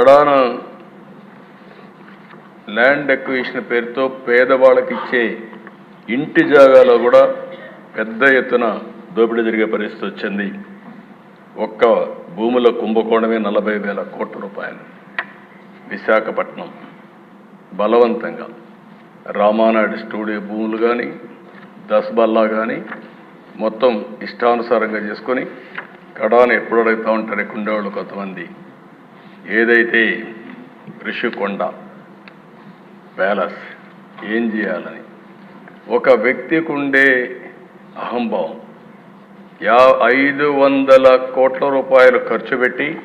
ప్రధాన land acquisition పేరుతో పేదవాళ్ళకి ఇచ్చే ఇంటి జాగాలో కూడా పెద్ద ఎత్తున దోపిడీ జరిగే పరిస్థితి వచ్చింది. ఒక్క భూముల కుంభకోణమే నలభై వేల కోట్ల రూపాయలు. విశాఖపట్నం బలవంతంగా రామానాయుడు స్టూడియో భూములు కానీ దస్బల్లా కానీ మొత్తం ఇష్టానుసారంగా చేసుకొని కడాను ఎప్పుడు అడుగుతూ ఉంటారు ఇక్కడ ఉండేవాళ్ళు కొంతమంది. ఏదైతే ఋషికొండ ప్యాలెస్ ఏం చేయాలని? ఒక వ్యక్తికి ఉండే అహంభావం. యా ఐదు వందల కోట్ల రూపాయలు ఖర్చు పెట్టి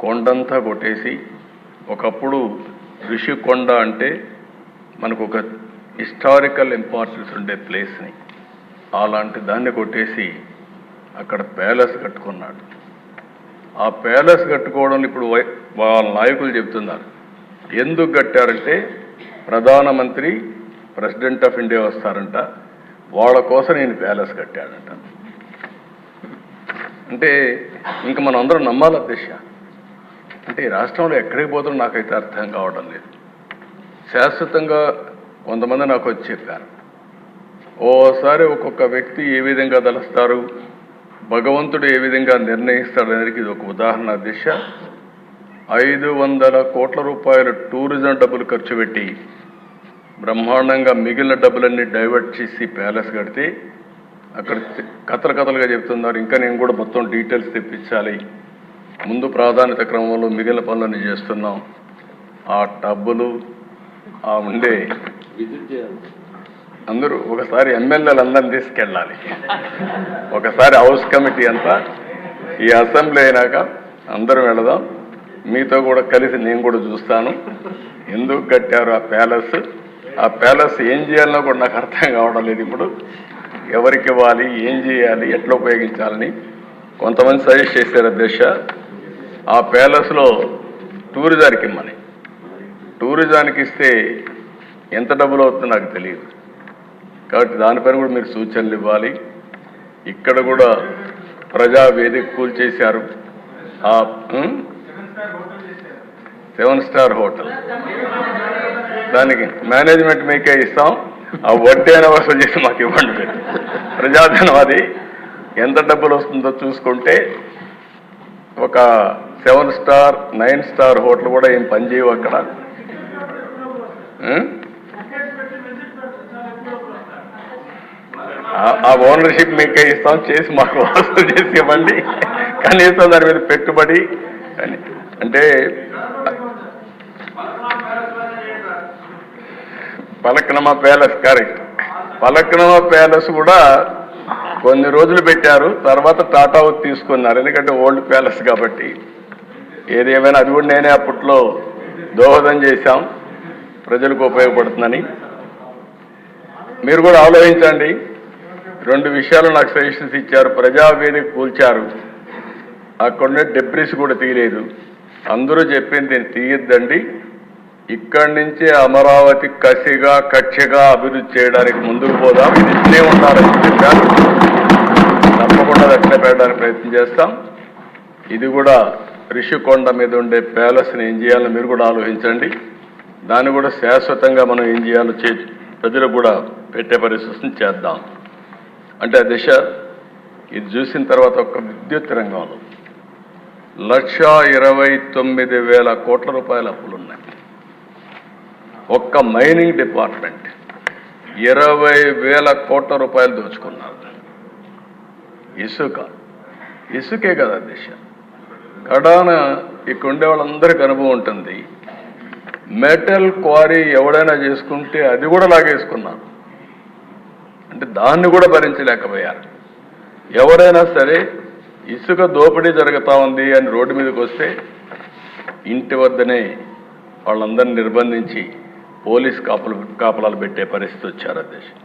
కొండంతా కొట్టేసి ఒకప్పుడు ఋషికొండ అంటే మనకు ఒక హిస్టారికల్ ఇంపార్టెన్స్ ఉండే ప్లేస్ని. అలాంటి దాన్ని కొట్టేసి అక్కడ ప్యాలెస్ కట్టుకున్నాడు. ఆ ప్యాలెస్ కట్టుకోవడం ఇప్పుడు వై- వాళ్ళ నాయకులు చెప్తున్నారు ఎందుకు కట్టారంటే ప్రధానమంత్రి ప్రెసిడెంట్ ఆఫ్ ఇండియా వస్తారంట. వాళ్ళ కోసం నేను ప్యాలెస్ కట్టాడంట అంటే ఇంక మనం అందరం నమ్మాలి దిశ అంటే ఈ రాష్ట్రంలో ఎక్కడికి పోతుందో నాకైతే అర్థం కావడం లేదు. శాశ్వతంగా కొంతమంది నాకు వచ్చి చెప్పారు. ఓసారి ఒక్కొక్క వ్యక్తి ఏ విధంగా తలుస్తారు? భగవంతుడు ఏ విధంగా నిర్ణయిస్తాడనేది ఇది ఒక ఉదాహరణ దిశ. ఐదు వందల కోట్ల రూపాయలు టూరిజం డబ్బులు ఖర్చు పెట్టి బ్రహ్మాండంగా మిగిలిన డబ్బులన్నీ డైవర్ట్ చేసి ప్యాలెస్ కడితే అక్కడ కథలు కథలుగా చెప్తున్నారు. ఇంకా నేను కూడా మొత్తం డీటెయిల్స్ తెప్పించాలి. ముందు ప్రాధాన్యత క్రమంలో మిగిలిన పనులన్నీ చేస్తున్నాం. ఆ టబ్బులు ఆ ఉండే అందరూ ఒకసారి ఎమ్మెల్యేలు అందరిని తీసుకెళ్ళాలి. ఒకసారి హౌస్ కమిటీ అంతా ఈ అసెంబ్లీ అయినాక అందరం వెళదాం. మీతో కూడా కలిసి నేను కూడా చూస్తాను. ఎందుకు కట్టారు ఆ ప్యాలెస్? ఆ ప్యాలెస్ ఏం చేయాలనో కూడా నాకు అర్థం కావడం లేదు ఇప్పుడు. ఎవరికి ఇవ్వాలి ఏం చేయాలి ఎట్లా ఉపయోగించాలని కొంతమంది సజెస్ట్ చేశారు అధ్యక్ష. ఆ ప్యాలెస్లో టూరిజానికి ఇమ్మని టూరిజానికి ఇస్తే ఎంత డబ్బులు అవుతుందో నాకు తెలియదు. కాబట్టి దానిపైన కూడా మీరు సూచనలు ఇవ్వాలి. ఇక్కడ కూడా ప్రజా కూల్ కూల్చేశారు ఆ సెవెన్ స్టార్ హోటల్. దానికి మేనేజ్మెంట్ మీకే ఇస్తాం. ఆ వడ్డీ అయినా వసూలు చేసి మాకు ఇవ్వండి మీరు. ప్రజాధనం అది ఎంత డబ్బులు వస్తుందో చూసుకుంటే ఒక seven star nine star hotel కూడా ఏం పనిచేయవు అక్కడ. ఆ- ఓనర్షిప్ మీకే ఇస్తాం. చేసి మాకు వసూలు చేసి ఇవ్వండి. కనీసం దాని మీద పెట్టుబడి అని. అంటే Falaknuma palace correct. Falaknuma palace కూడా కొన్ని రోజులు పెట్టారు. తర్వాత టాటా వుడ్ తీసుకున్నారు. ఎందుకంటే ఓల్డ్ ప్యాలెస్ కాబట్టి. ఏదేమైనా అది కూడా నేనే అప్పట్లో దోహదం చేశాం. ప్రజలకు ఉపయోగపడుతుందని. మీరు కూడా ఆలోచించండి. రెండు విషయాలు నాకు సజెషన్స్ ఇచ్చారు. ప్రజావేదిక కూల్చారు. అక్కడున్న డెబ్రిస్ కూడా తీయలేదు. అందరూ చెప్పింది తీయద్దండి. ఇక్కడి నుంచే అమరావతి కసిగా కక్షగా అభివృద్ధి చేయడానికి ముందుకు పోదాం. ఇది ఇట్లే ఉండాలని చెప్పారు. తప్పకుండా అది అట్లే పెట్టడానికి ప్రయత్నం చేస్తాం. ఇది కూడా రిషికొండ మీద ఉండే ప్యాలెస్ని ఏం చేయాలో మీరు కూడా ఆలోచించండి. దాన్ని కూడా శాశ్వతంగా మనం ఏం చేయాలో చే ప్రజలకు కూడా పెట్టే పరిస్థితిని చేద్దాం. అంటే ఆ దిశ ఇది చూసిన తర్వాత ఒక విద్యుత్ రంగంలో లక్ష ఇరవై తొమ్మిది వేల కోట్ల రూపాయల అప్పులు ఉన్నాయి ఒక్క మైనింగ్ డిపార్ట్మెంట్ ఇరవై వేల కోట్ల రూపాయలు దోచుకున్నారు. ఇసుక. ఇసుకే కదా దిశ. కడాన ఇక్కడ ఉండే వాళ్ళందరికీ అనుభవం ఉంటుంది. మెటల్ క్వారీ ఎవడైనా చేసుకుంటే అది కూడా లాగేసుకున్నారు. అంటే దాన్ని కూడా భరించలేకపోయారు. ఎవరైనా సరే ఇసుక దోపిడీ జరుగుతూ ఉంది అని రోడ్డు మీదకి వస్తే ఇంటి వద్దనే వాళ్ళందరినీ నిర్బంధించి పోలీస్ కాపులు కాపలాలు పెట్టే పరిస్థితి వచ్చారు ఆ దేశం.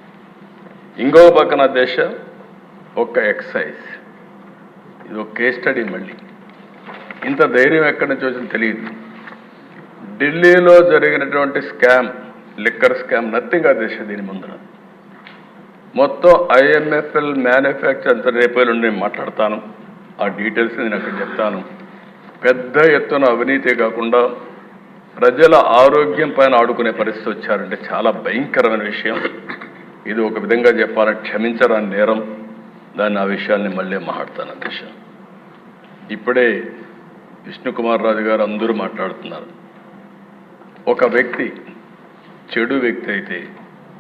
ఇంకో పక్కన దేశ ఒక్క ఎక్సైజ్. ఇది ఒక కేస్ స్టడీ మళ్ళీ. ఇంత ధైర్యం ఎక్కడి నుంచి వచ్చిందో తెలియదు. ఢిల్లీలో జరిగినటువంటి స్కామ్ లిక్కర్ స్కామ్ నథింగ్ ఆ దేశం దీని ముందున మొత్తం ఐఎంఎఫ్ఎల్ మ్యానుఫ్యాక్చర్ అంత రేపు నుండి నేను మాట్లాడతాను. ఆ డీటెయిల్స్ నేను అక్కడ చెప్తాను. పెద్ద ఎత్తున అవినీతి కాకుండా ప్రజల ఆరోగ్యం పైన ఆడుకునే పరిస్థితి వచ్చారంటే చాలా భయంకరమైన విషయం. ఇది ఒక విధంగా చెప్పాలంటే క్షమించరాని నేరం. దాన్ని ఆ విషయాన్ని మళ్ళీ మాట్లాడతాను అధ్యక్ష. ఇప్పుడే విష్ణుకుమార్ రాజు గారు అందరూ మాట్లాడుతున్నారు. ఒక వ్యక్తి చెడు వ్యక్తి అయితే